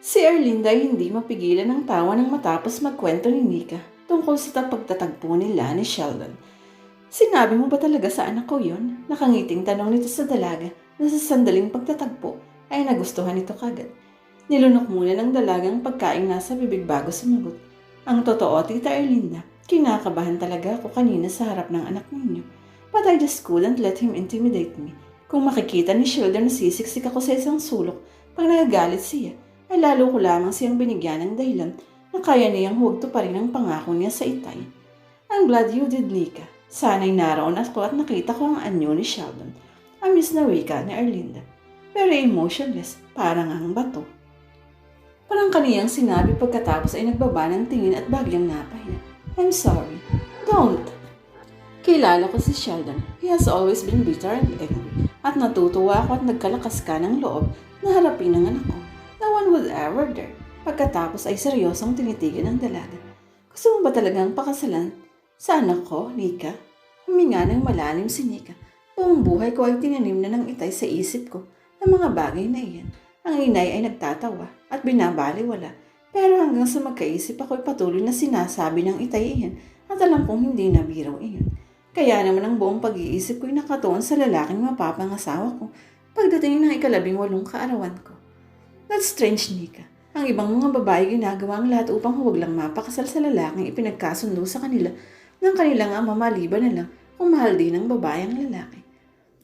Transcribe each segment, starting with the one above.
Si Erlinda ay hindi mapigilan ng tawa nang matapos magkwento ni Nika tungkol sa pagtatagpo nila ni Sheldon. Sinabi mo ba talaga sa anak ko yon? Nakangiting tanong nito sa dalaga na sa sandaling pagtatagpo ay nagustuhan nito kagad. Nilunok muna ng dalagang pagkain nasa bibig bago sumagot. Ang totoo, Tita Erlinda, kinakabahan talaga ako kanina sa harap ng anak ninyo. But I just couldn't let him intimidate me. Kung makikita ni Sheldon na sisiksik ako sa isang sulok pag nagagalit siya, ay lalo ko lamang siyang binigyan ng dahilan na kaya niyang huwag tuparin ang pangako niya sa itay. I'm glad you did, Nika. Sana'y naroon ako at nakita ko ang anyo ni Sheldon. Amis na wika ni Erlinda. Very emotionless, parang ang bato. Parang kaniyang sinabi pagkatapos ay nagbaba ng tingin at bagyang napahiya. I'm sorry. Don't. Kilala ko si Sheldon. He has always been bitter and angry. At natutuwa ako at nagkalakas ka ng loob na harapin ang anak ko. No one would ever dare. Pagkatapos ay seryosong tinitigan ng dalaga. Gusto mo ba talagang pakasalan sa anak ko, Nika? Huminga ng malalim si Nika. Buong buhay ko ay tinanim na ng itay sa isip ko ng mga bagay na iyan. Ang inay ay nagtatawa at binabaliwala. Pero hanggang sa magkaisip ako ay patuloy na sinasabi ng itay iyan at alam kong hindi na biro iyon. Kaya naman ang buong pag-iisip ko'y nakatuon sa lalaking mapapangasawa ko pagdating ng ikalabing walong kaarawan ko. That's strange, Nika. Ang ibang mga babae ginagawa ang lahat upang huwag lang mapakasal sa lalaking ipinagkasundo sa kanila ng kanilang ama maliban na lang kung mahal din ng babae ang lalaki.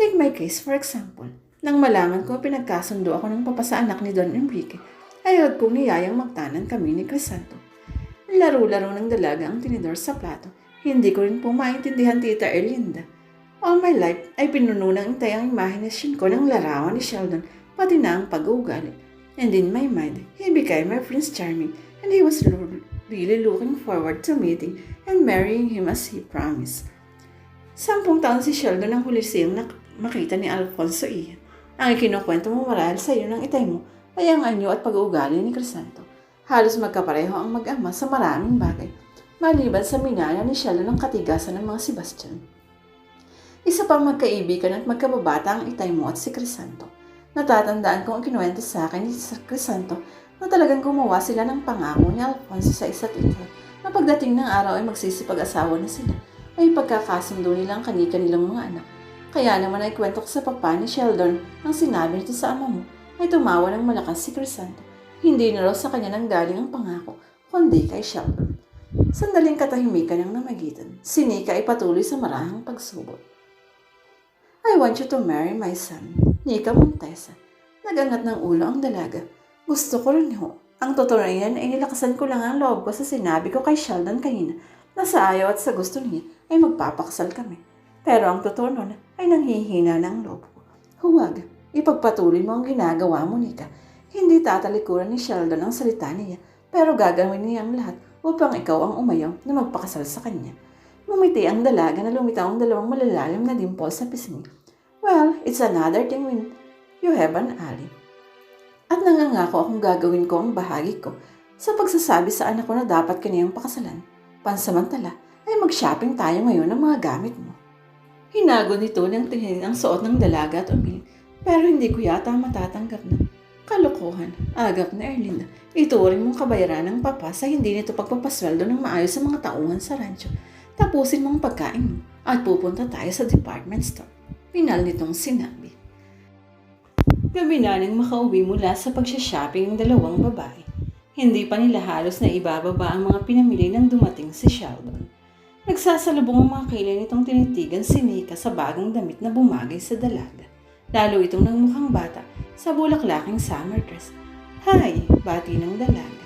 Take my case for example. Nang malaman ko pinagkasundo ako ng papasa anak ni Don Enrique, ay agad kong niyayang magtanan kami ni Crisanto. Laro-laro ng dalaga ang tinidor sa plato. Hindi ko rin po maintindihan Tita Erlinda. All my life ay pinuno ng intay ang imahinasyon ko ng larawan ni Sheldon, pati na ang pag-uugali. And in my mind, he became my Prince Charming and he was really looking forward to meeting and marrying him as he promised. Sampung taon si Sheldon ang huli siyang makita ni Alfonso Ian. Ang ikinukwento mo marahil sa iyo ng itay mo ay ang anyo at pag-uugali ni Crisanto. Halos magkapareho ang mag-ama sa maraming bagay, maliban sa minana ni Sheldon ng katigasan ng mga Sebastian. Isa pang magkaibigan at magkababata ang itay mo at si Crisanto. Natatandaan ko ang kinuwento sa akin ni Crisanto na talagang gumawa sila ng pangako ni Alfonso sa isa't isa na pagdating ng araw ay magsisipag-asawa na sila ay pagkakasundo nila ang kanika-nilang mga anak. Kaya naman ay kwento ko sa papa ni Sheldon ang sinabi nito sa ama mo ay tumawa ng malakas si Crisanto. Hindi na raw sa kanya nang galing ang pangako, kundi kay Sheldon. Sandaling katahimikan ang namagitan. Si Nika ay patuloy sa marahang pagsubot. I want you to marry my son, Nika Montesa. Nagangat ng ulo ang dalaga. Gusto ko rin ho. Ang totoo yan ay nilakasan ko lang ang loob ko sa sinabi ko kay Sheldon kanina na sa ayaw at sa gusto niya ay magpapakasal kami. Pero ang totoo nun ay nanghihina ng loob ko. Huwag, ipagpatuloy mo ang ginagawa mo, Nika. Hindi tatalikuran ni Sheldon ang salita niya, pero gagawin niya ang lahat upang ikaw ang umayaw na magpakasal sa kanya. Mumiti ang dalaga na lumitaw ang dalawang malalalim na dimple sa pisngi. Well, it's another thing when you have an ally. At nangangako akong gagawin ko ang bahagi ko sa pagsasabi sa anak ko na dapat kaniyang pakasalan. Pansamantala, ay mag-shopping tayo ngayon ng mga gamit mo. Hinago nito ng tingin ang suot ng dalaga at umiling, pero hindi ko yata matatanggap na. Kalokohan, agap na Erlinda. Ituring mong kabayaran ng papa sa hindi nito pagpapasweldo ng maayos sa mga tauhan sa rancho. Tapusin mong pagkain mo at pupunta tayo sa department store. Pinal nitong sinabi. Gabi na nang makauwi mula sa pagsha-shopping ng dalawang babae. Hindi pa nila halos na ibababa ang mga pinamili nang dumating si Sheldon. Nagsasalubong ang mga kilay nitong tinitigan si Nika sa bagong damit na bumagay sa dalaga. Lalo itong nagmukhang bata sa bulaklaking summer dress. Hi! Bati ng dalaga.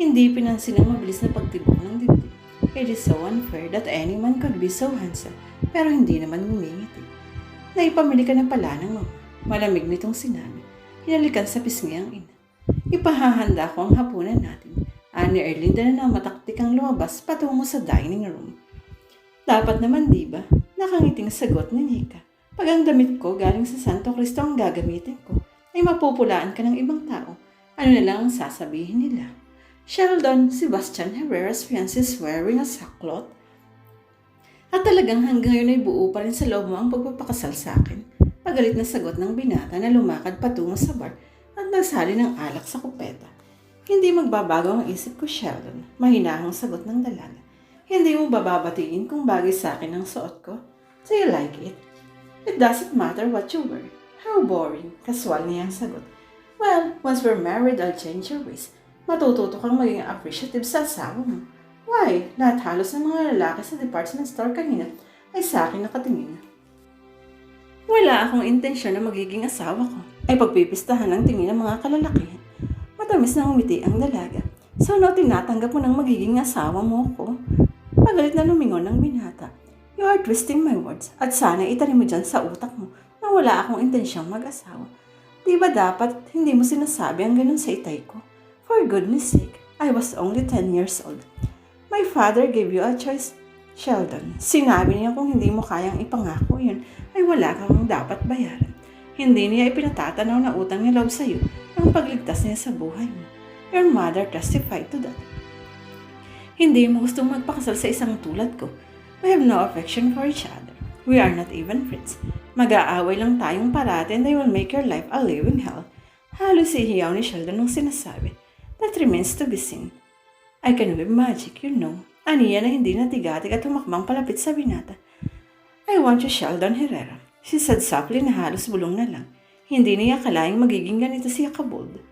Hindi pinansin ang mabilis na pagtibok ng dibdib. It is so unfair that anyone could be so handsome pero hindi naman ngumingiti. Naipamili ka na pala ng. Malamig nitong sinabi. Hinalikan sa pisngi ang ina. Ipahahanda ko ang hapunan natin. Ani Erlinda na mataktik ang lumabas patungo sa dining room. Dapat naman di ba? Nakangiting sagot ni Nika. Pag ang damit ko galing sa Santo Cristo ang gagamitin ko, ay mapupulaan ka ng ibang tao. Ano na lang ang sasabihin nila? Sheldon, Sebastian Herrera's fiancé is wearing a sackcloth? At talagang hanggang ngayon ay buo pa rin sa loob mo ang pagpapakasal sa akin. Pagalit na sagot ng binata na lumakad patungo sa bar at nagsali ng alak sa kupeta. Hindi magbabago ang isip ko, Sheldon. Mahinahang sagot ng dalaga. Hindi mo bababatiin kung bagay sa akin ang suot ko? Do you like it? It doesn't matter what you wear. How boring. Kaswal niya ang sagot. Well, once we're married, I'll change your ways. Matututo kang maging appreciative sa asawa mo. Why? Lahat halos ng mga lalaki sa department store kanina ay sa akin nakatingin. Wala akong intensyon na magiging asawa ko ay pagpipistahan ng tingin ng mga kalalakihan. Matamis na umiti ang dalaga. So no, tinatanggap mo ng magiging asawa mo ko. Pagalit na lumingon ng binata. You are twisting my words at sana itanim mo dyan sa utak mo na wala akong intensyong mag-asawa. Di ba dapat hindi mo sinasabi ang ganun sa itay ko? For goodness sake, I was only 10 years old. My father gave you a choice, Sheldon. Sinabi niya kung hindi mo kayang ipangako yun, ay wala kang dapat bayaran. Hindi niya ipinatatanaw na utang niya loob sa'yo ang pagligtas niya sa buhay mo. Your mother testified to that. Hindi mo gustong magpakasal sa isang tulad ko. We have no affection for each other. We are not even friends. Mag-aaway lang tayong parati and they will make your life a living hell. Halos ihiyaw ni Sheldon nung sinasabi. That remains to be seen. I can whip magic, you know. Aniya na hindi natigatig at humakbang palapit sa binata. I want you, Sheldon Herrera. She said softly na halos bulong na lang. Hindi niya akalaing magiging ganito siya kabold.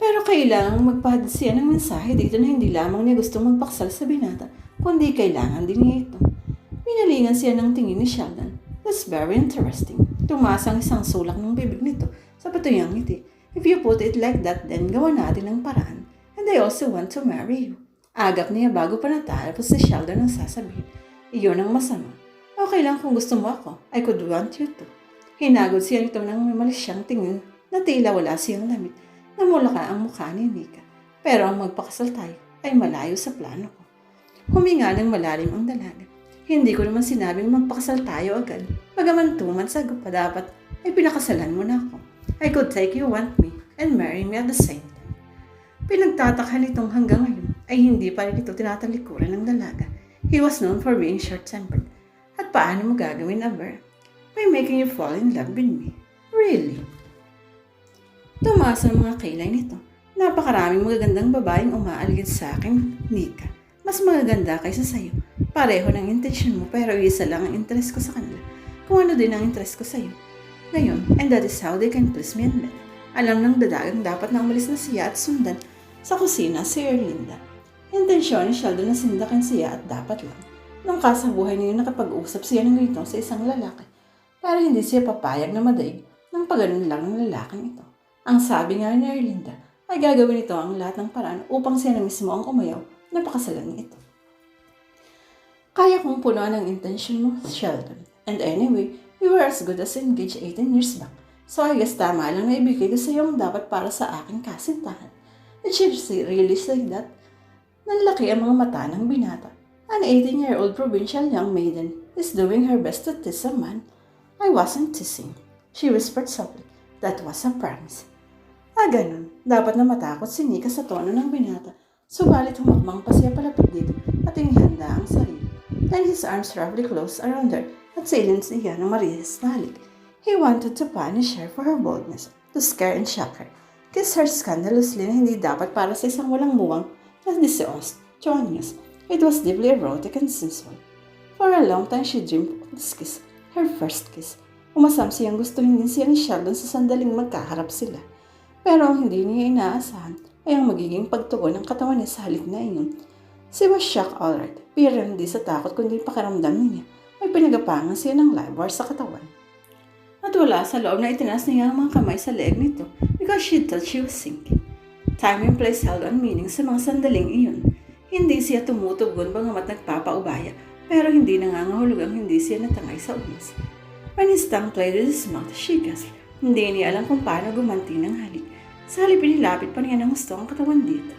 Pero kailangang magpahad siya ng mensahe dito na hindi lamang niya gusto magpaksal sa binata, kundi kailangan din niya ito. Pinalingan siya ng tingin ni Sheldon. That's very interesting. Tumaas ang isang sulak ng bibig nito sa patuyang ngiti. If you put it like that, then gawa natin ang paraan. And I also want to marry you. Agap niya bago pa natapos si Sheldon ang sasabihin. Iyon ang masama. Okay lang kung gusto mo ako. I could want you to. Hinagod siya nito ng may siyang tingin na tila wala siyang lamit. Namula ka ang mukha ni Nika. Pero ang magpakasal tayo ay malayo sa plano ko. Huminga ng malalim ang dalaga. Hindi ko naman sinabing magpakasal tayo agad. Bagaman two months pa dapat ay pinakasalan mo na ako. I could take you want me and marry me at the same. Pinagtataka nitong hanggang ngayon ay hindi pa rin ito tinatalikuran ng dalaga. He was known for being short-tempered. At paano mo gagawin, Aber? By making you fall in love with me. Really? Tumaas ang mga kilay nito. Napakaraming magagandang babaeng umaaligid sa akin, Nika. Mas magaganda kaysa sa'yo. Pareho ng intensyon mo pero isa lang ang interest ko sa kanila. Kung ano din ang interest ko sa'yo. Ngayon, and that is how they can please me and Beth. Alam ng dadagang dapat na umalis na siya at sundan sa kusina si Erlinda. Intensyon ni Sheldon na sindakan siya at dapat lang. Nung kasabuhay niya nakapag-usap siya ng ganito sa isang lalaki. Pero hindi siya papayag na madaig ng paganon lang ng lalaking ito. Ang sabi nga ni Erlinda ay gagawin ito ang lahat ng paraan upang siya na mismo ang umayaw na pakasalan niya ito. Kaya kong punuan ang intention mo, Sheldon. And anyway, we were as good as engaged 18 years back. So I guess tama lang na ibigay ko sa iyo ang dapat para sa aking kasintahan. Did she really say that? Nanlaki ang mga mata ng binata. An 18-year-old provincial young maiden is doing her best to tease a man. I wasn't teasing. She whispered softly. That was a promise. Ah, ganun. Dapat na matakot si Nika sa tono ng binata. Subalit humakbang pa siya palapit dito at inihanda ang sarili. Then his arms roughly closed around her at silin siya ng marihis na halik. He wanted to punish her for her boldness, to scare and shock her. Kiss her scandalously na hindi dapat para sa isang walang muwang na diseos, Chonius. It was deeply erotic and sensual. For a long time she dreamed of this kiss, her first kiss. Umasam siyang gustuhin din siya ni Sheldon sa sandaling magkaharap sila. Pero ang hindi niya inaasahan ay ang magiging pagtugon ng katawan niya sa halik na iyon. She was shocked alright, pero hindi sa takot kundi pakiramdam niya ay pinagapangan siya ng live sa katawan. At wala sa loob na itinas niya ang mga kamay sa leeg nito she she was sinking. Time and place held on meaning sa mga sandaling iyon. Hindi siya tumutugon bangamat nagpapaubaya pero hindi nangangahulugang hindi siya natangay sa umas. When his tongue with his mouth, she gasped. Hindi niya alam kung paano gumanti ng halik. Sa halip pinilapit pa niya ng gusto ang katawan dito.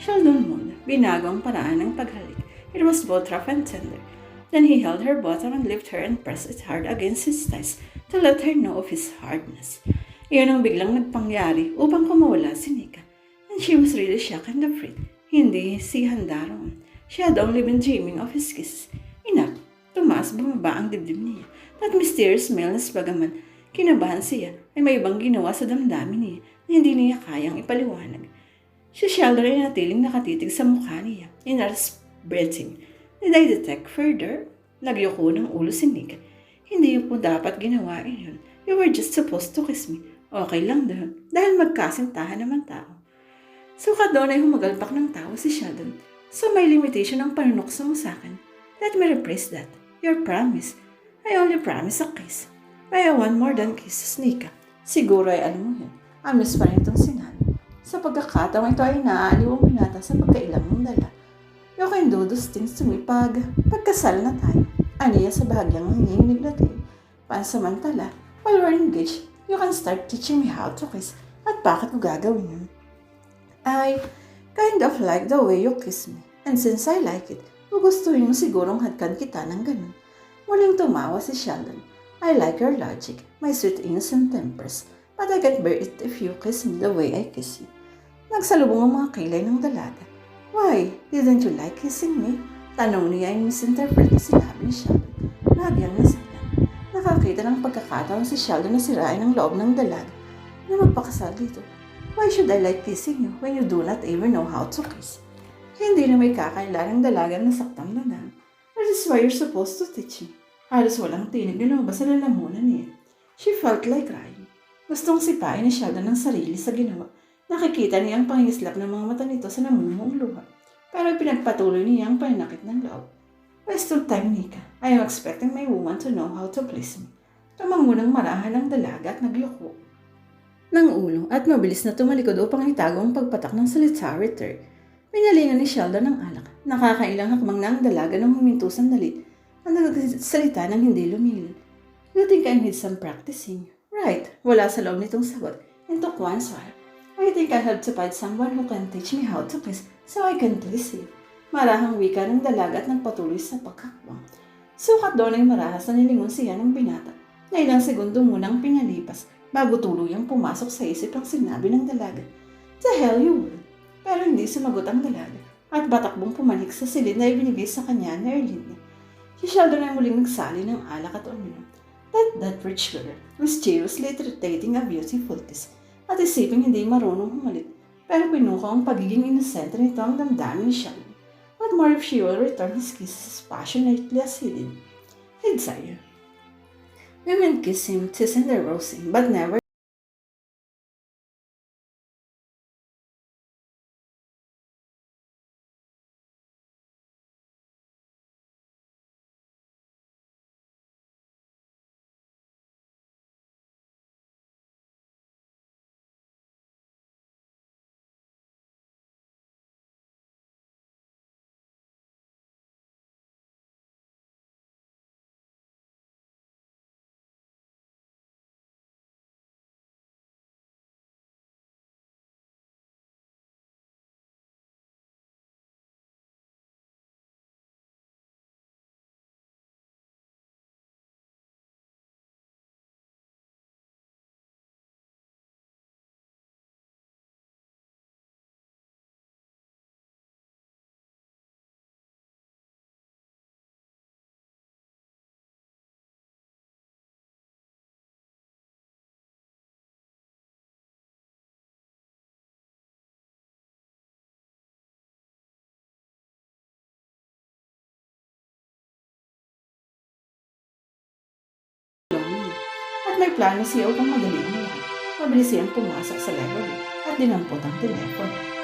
Sheldon moaned. Binago ang paraan ng paghalik. It was both rough and tender. Then he held her bottom and lifted her and pressed it hard against his thighs to let her know of his hardness. Iyon ang biglang nagpangyari upang kumawala si Nika. And she was really shocked and afraid. Hindi si handa roon. She had only been dreaming of his kisses. Inak, tumaas bumaba ang dibdib niya. That mysterious smells bagaman kinabahan siya ay may ibang ginawa sa damdamin niya na hindi niya kayang ipaliwanag. Si Sheldon ay natiling nakatitig sa mukha niya. Inaras breathing. Did I detect further? Lagyo ko ng ulo si Nick. Hindi po dapat ginawain yun. You were just supposed to kiss me. Okay lang doon. Dahil magkasintahan naman tao. Sukat doon ay humagalpak ng tao si Sheldon. So may limitation ang panunokso mo sa akin. Let me rephrase that. Your promise. I only promise a kiss. But I want more than kisses, Nika. Siguro ay alam mo yun. Amis pa rin itong sinabi. Sa pagkakataong ito ay naaaliw ang binata sa pagkailang mong dala. You can do those things to me pag pagkasal na tayo. Aniya sa bahagyang nanginginig natin. Pansamantala, while we're engaged, you can start teaching me how to kiss. At bakit ko gagawin yun? I kind of like the way you kiss me. And since I like it, gugustuhin mo sigurong hadkan kita ng ganun. Muling tumawa si Sheldon. I like your logic, my sweet innocent tempers, but I can't bear it if you kiss me the way I kiss you. Nagsalubong ang mga kilay ng dalaga. Why, didn't you like kissing me? Tanong niya ay misinterpret na sinabi ni Sheldon. Nagyang nasilan. Nakakita ng pagkakataon si Sheldon na sirain ang loob ng dalaga na magpakasal dito. Why should I like kissing you when you do not even know how to kiss? Hindi na may kakailangang dalaga na saktang lanang. That is why you're supposed to teach me. Halos walang tinig na lumabas sa lalamunan niya. She felt like crying. Gustong sipain ni Sheldon ng sarili sa ginawa. Nakikita niya ang pangislap ng mga mata nito sa namumuong luha. Pero pinagpatuloy niya ang pananakit ng loob. Of time, Nika. I am expecting my woman to know how to please me. Tumango ng marahan ng dalaga at nagyuko ng ulo at mabilis na tumalikod upang itago ang pagpatak ng solitary third. Pinalingan ni Sheldon ng alak. Nakakailang hakmang na ang dalaga ng huminto sandali ang nagsalita ng hindi lumilin. You think I need some practicing? Right. Wala sa loob nitong sagot. And took one swallow. I think I have to find someone who can teach me how to kiss so I can please you. Marahang wika ng dalaga at nagpatuloy sa pagkakbang. Sukat doon ay marahas na nilingon siya ng binata na ilang segundo munang pinalipas bago tuluyang pumasok sa isip ang sinabi ng dalaga. The hell you would. Pero hindi sumagot ang dalaga at batakbong pumanik sa silid na ibinigay sa kanya ni Erlene. Si Sheldon ay muling nagsali ng alak at uminom. That that rich girl, mysteriously irritating a beautiful kiss at isiping hindi marunong humalit. Pero pinuko ang pagiging inosente nito ang damdamin ni Sheldon. What more if she will return his kisses as passionately as he did? He'd sigh. Women kiss him, tis in their rosing, but never may plano siya upang madali ang lahat. Mabilis siyang pumasok sa library at dinampot ang telepono.